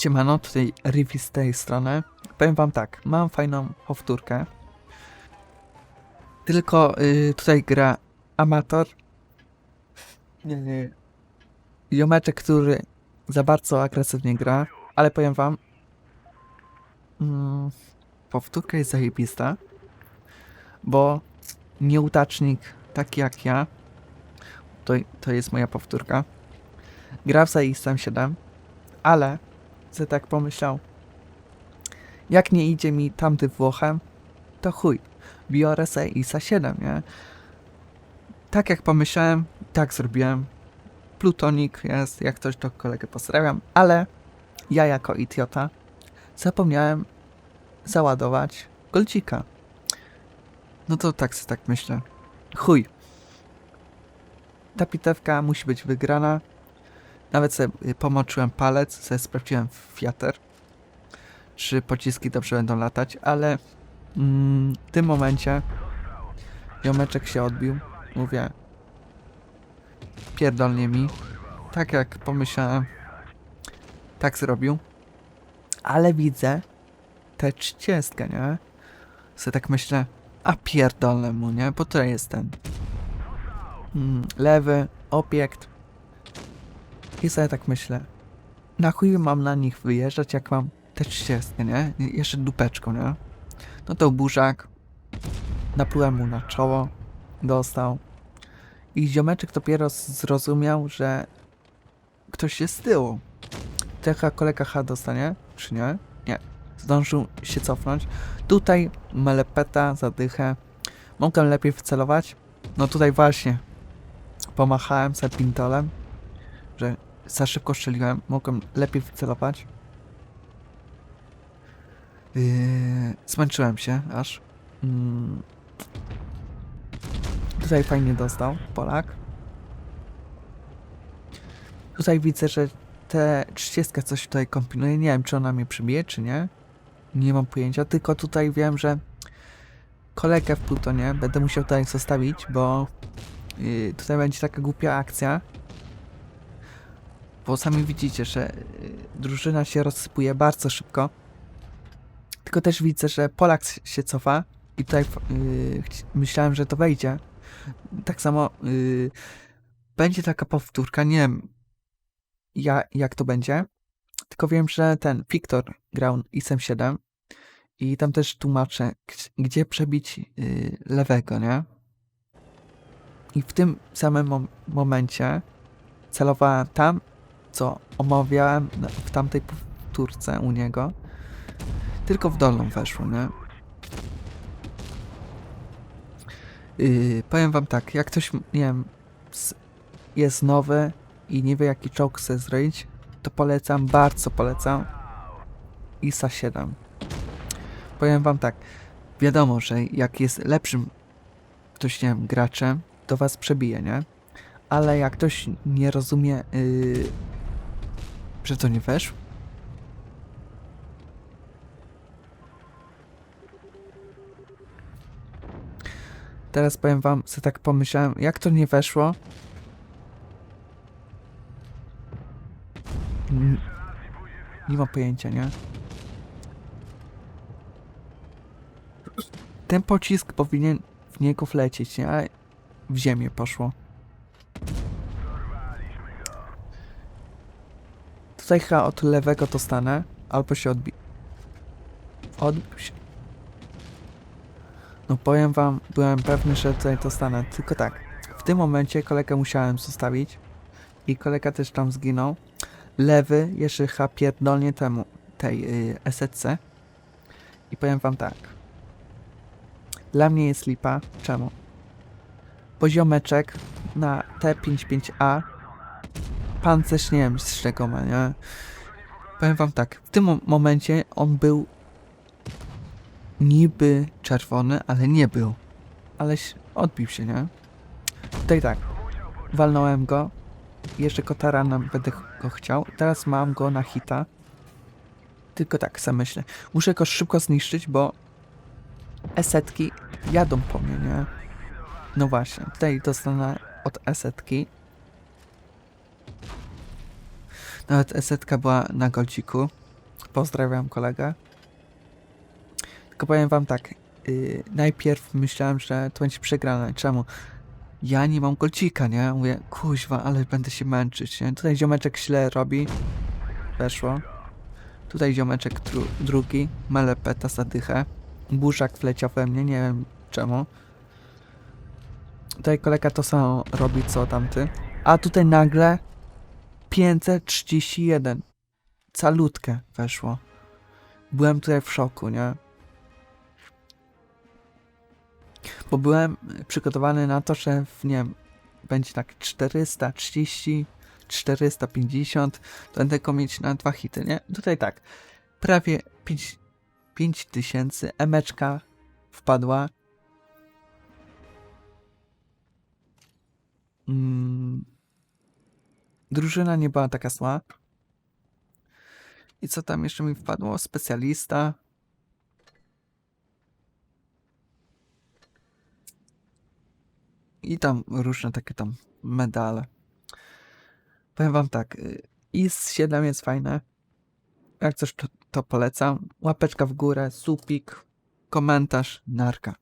Siemano, tutaj Rivi z tej strony. Powiem wam tak, mam fajną powtórkę. Tylko y, tutaj gra amator. Nie. Jomeczek, który za bardzo agresywnie gra, ale powiem wam, mm, powtórka jest zajebista, bo nieudacznik taki jak ja, to, to jest moja powtórka, gra w Zaistem 7, ale że tak pomyślał, jak nie idzie mi tamty Włochem, to chuj, biorę se ISA 7, nie? Tak jak pomyślałem, tak zrobiłem. Plutonik jest, jak coś to kolegę pozdrawiam, ale ja jako idiota zapomniałem załadować golcika. No to tak sobie tak myślę. Chuj. Ta pitewka musi być wygrana. Nawet sobie y, pomoczyłem palec, sobie sprawdziłem wiatr, czy pociski dobrze będą latać, ale mm, w tym momencie ziomeczek się odbił. Mówię, pierdolnie mi. Tak jak pomyślałem, tak zrobił. Ale widzę tę trzydziestkę, nie? Se tak myślę, a pierdolę mu, nie? Bo to jest ten mm, lewy obiekt. I sobie tak myślę, na chuj mam na nich wyjeżdżać, jak mam te 30, nie? Jeszcze dupeczką, nie? No to burzak. Naplułem mu na czoło. Dostał. I ziomeczek dopiero zrozumiał, że ktoś jest z tyłu. Taka kolega H dostanie, czy nie? Nie. Zdążył się cofnąć. Tutaj melepeta, zadychę. Mogłem lepiej wcelować. No tutaj właśnie pomachałem sobie pintolem, że za szybko strzeliłem. Mogłem lepiej wcelować. Yy, zmęczyłem się aż. Mm. Tutaj fajnie dostał Polak. Tutaj widzę, że te 30 coś tutaj kombinuje. Nie wiem, czy ona mnie przybije, czy nie. Nie mam pojęcia, tylko tutaj wiem, że kolegę w Plutonie będę musiał tutaj zostawić, bo yy, tutaj będzie taka głupia akcja. Bo sami widzicie, że yy, drużyna się rozsypuje bardzo szybko. Tylko też widzę, że Polak się cofa i tutaj yy, myślałem, że to wejdzie. Tak samo yy, będzie taka powtórka, nie wiem ja, jak to będzie. Tylko wiem, że ten Wiktor grał ISM 7 i tam też tłumaczę, gdzie przebić yy, lewego, nie? I w tym samym mom- momencie celowałem tam, co omawiałem w tamtej powtórce u niego. Tylko w dolną weszło, nie? Yy, powiem wam tak, jak ktoś, nie wiem, jest nowy i nie wie jaki czołg chce zrobić, to polecam, bardzo polecam ISA 7. Powiem wam tak, wiadomo, że jak jest lepszym ktoś, nie wiem, graczem, to was przebije, nie? Ale jak ktoś nie rozumie, yy, że to nie weszło, Teraz powiem wam, co tak pomyślałem, jak to nie weszło. Nie mam pojęcia, nie? Ten pocisk powinien w niego wlecieć, nie? A w ziemię poszło. Chyba od lewego dostanę, albo się odbi... Odbił się. No powiem wam, byłem pewny, że tutaj dostanę. Tylko tak, w tym momencie kolegę musiałem zostawić i kolega też tam zginął. Lewy jeszcze chyba pierdolnie temu, tej yy. I powiem wam tak. Dla mnie jest lipa. Czemu? Poziomeczek na T55A pancerz nie wiem z czego ma, nie? Powiem wam tak, w tym mo- momencie on był niby czerwony, ale nie był. Ale się- odbił się, nie? Tutaj tak. Walnąłem go. Jeszcze Kotarana będę ch- go chciał. Teraz mam go na hita. Tylko tak sam myślę. Muszę go szybko zniszczyć, bo esetki jadą po mnie, nie? No właśnie. Tutaj dostanę od esetki. Nawet esetka była na golciku. Pozdrawiam kolegę. Tylko powiem wam tak. Yy, najpierw myślałem, że to będzie przegrane. Czemu? Ja nie mam golcika, nie? Mówię, kuźwa, ale będę się męczyć, nie? Tutaj ziomeczek źle robi. Weszło. Tutaj ziomeczek dru drugi. Melepeta zadychę. Burzak wleciał we mnie, nie wiem czemu. Tutaj kolega to samo robi co tamty. A tutaj nagle 531. Calutkę weszło. Byłem tutaj w szoku, nie? Bo byłem przygotowany na to, że w, nie wiem, będzie tak 430, 450, to będę tylko mieć na dwa hity, nie? Tutaj tak, prawie 5, 5 tysięcy, emeczka wpadła. Mm, drużyna nie była taka zła. I co tam jeszcze mi wpadło? Specjalista. I tam różne takie tam medale. Powiem wam tak, y, IS 7 jest fajne. Jak coś to, to polecam. Łapeczka w górę, supik, komentarz, narka.